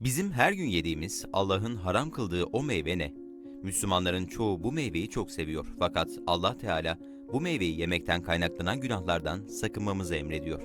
Bizim her gün yediğimiz Allah'ın haram kıldığı o meyve ne? Müslümanların çoğu bu meyveyi çok seviyor. Fakat Allah Teala bu meyveyi yemekten kaynaklanan günahlardan sakınmamızı emrediyor.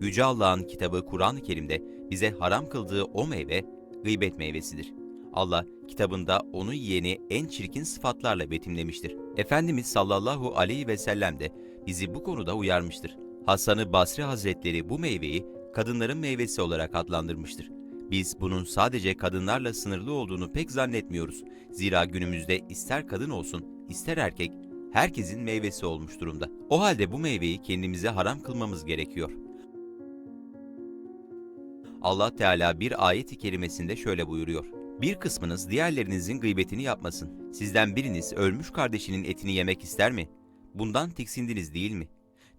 Yüce Allah'ın kitabı Kur'an-ı Kerim'de bize haram kıldığı o meyve gıybet meyvesidir. Allah kitabında onu yiyeni en çirkin sıfatlarla betimlemiştir. Efendimiz sallallahu aleyhi ve sellem de bizi bu konuda uyarmıştır. Hasan-ı Basri Hazretleri bu meyveyi kadınların meyvesi olarak adlandırmıştır. Biz bunun sadece kadınlarla sınırlı olduğunu pek zannetmiyoruz. Zira günümüzde ister kadın olsun, ister erkek, herkesin meyvesi olmuş durumda. O halde bu meyveyi kendimize haram kılmamız gerekiyor. Allah Teala bir ayet-i kerimesinde şöyle buyuruyor. Bir kısmınız diğerlerinizin gıybetini yapmasın. Sizden biriniz ölmüş kardeşinin etini yemek ister mi? Bundan tiksindiniz değil mi?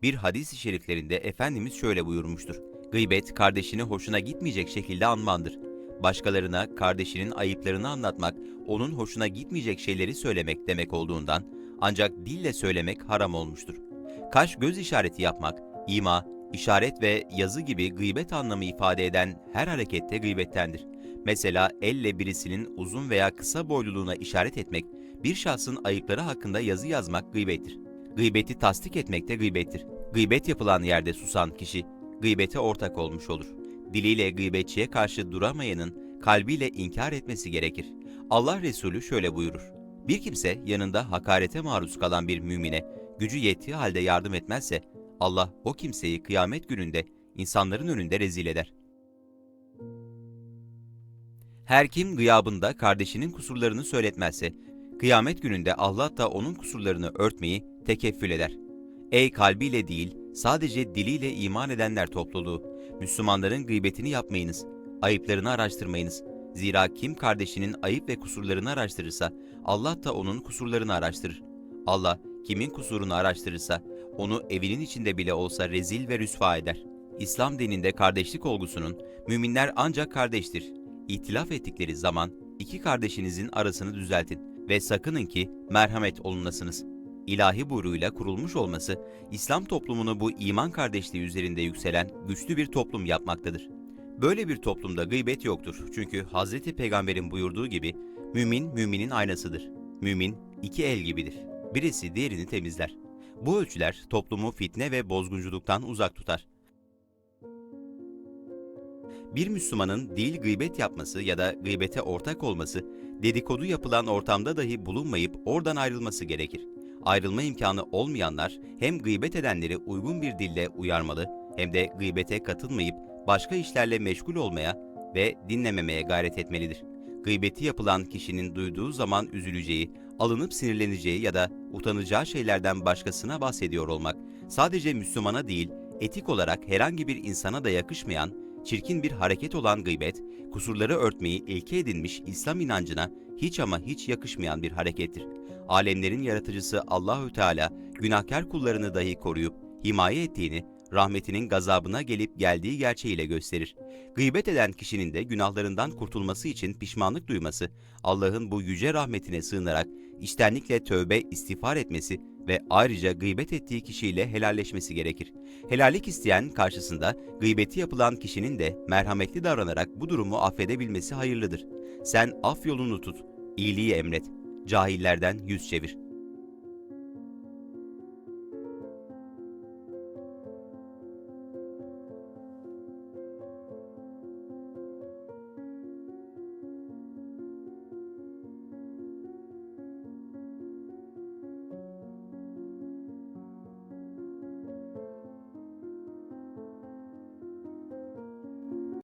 Bir hadis-i şeriflerinde Efendimiz şöyle buyurmuştur. Gıybet kardeşini hoşuna gitmeyecek şekilde anmandır. Başkalarına kardeşinin ayıplarını anlatmak, onun hoşuna gitmeyecek şeyleri söylemek demek olduğundan ancak dille söylemek haram olmuştur. Kaş göz işareti yapmak, ima, işaret ve yazı gibi gıybet anlamı ifade eden her harekette gıybettendir. Mesela elle birisinin uzun veya kısa boyluluğuna işaret etmek, bir şahsın ayıpları hakkında yazı yazmak gıybettir. Gıybeti tasdik etmek de gıybettir. Gıybet yapılan yerde susan kişi, gıybete ortak olmuş olur. Diliyle gıybetçiye karşı duramayanın kalbiyle inkar etmesi gerekir. Allah Resulü şöyle buyurur. Bir kimse yanında hakarete maruz kalan bir mümine gücü yettiği halde yardım etmezse Allah o kimseyi kıyamet gününde insanların önünde rezil eder. Her kim gıyabında kardeşinin kusurlarını söyletmezse, kıyamet gününde Allah da onun kusurlarını örtmeyi tekeffül eder. Ey kalbiyle değil, sadece diliyle iman edenler topluluğu, Müslümanların gıybetini yapmayınız, ayıplarını araştırmayınız. Zira kim kardeşinin ayıp ve kusurlarını araştırırsa, Allah da onun kusurlarını araştırır. Allah, kimin kusurunu araştırırsa, onu evinin içinde bile olsa rezil ve rüsva eder. İslam dininde kardeşlik olgusunun, müminler ancak kardeştir. İhtilaf ettikleri zaman iki kardeşinizin arasını düzeltin ve sakının ki merhamet olunasınız. İlahi buyruyla kurulmuş olması, İslam toplumunu bu iman kardeşliği üzerinde yükselen güçlü bir toplum yapmaktadır. Böyle bir toplumda gıybet yoktur. Çünkü Hazreti Peygamber'in buyurduğu gibi, mümin müminin aynasıdır. Mümin iki el gibidir. Birisi diğerini temizler. Bu ölçüler toplumu fitne ve bozgunculuktan uzak tutar. Bir Müslümanın değil gıybet yapması ya da gıybete ortak olması, dedikodu yapılan ortamda dahi bulunmayıp oradan ayrılması gerekir. Ayrılma imkanı olmayanlar hem gıybet edenleri uygun bir dille uyarmalı hem de gıybete katılmayıp başka işlerle meşgul olmaya ve dinlememeye gayret etmelidir. Gıybeti yapılan kişinin duyduğu zaman üzüleceği, alınıp sinirleneceği ya da utanacağı şeylerden başkasına bahsediyor olmak sadece Müslümana değil, etik olarak herhangi bir insana da yakışmayan çirkin bir hareket olan gıybet, kusurları örtmeyi ilke edinmiş İslam inancına hiç ama hiç yakışmayan bir harekettir. Alemlerin yaratıcısı Allahü Teala günahkar kullarını dahi koruyup himaye ettiğini rahmetinin gazabına gelip geldiği gerçeğiyle gösterir. Gıybet eden kişinin de günahlarından kurtulması için pişmanlık duyması, Allah'ın bu yüce rahmetine sığınarak içtenlikle tövbe istiğfar etmesi ve ayrıca gıybet ettiği kişiyle helalleşmesi gerekir. Helallik isteyen karşısında gıybeti yapılan kişinin de merhametli davranarak bu durumu affedebilmesi hayırlıdır. Sen af yolunu tut, iyiliği emret, cahillerden yüz çevir.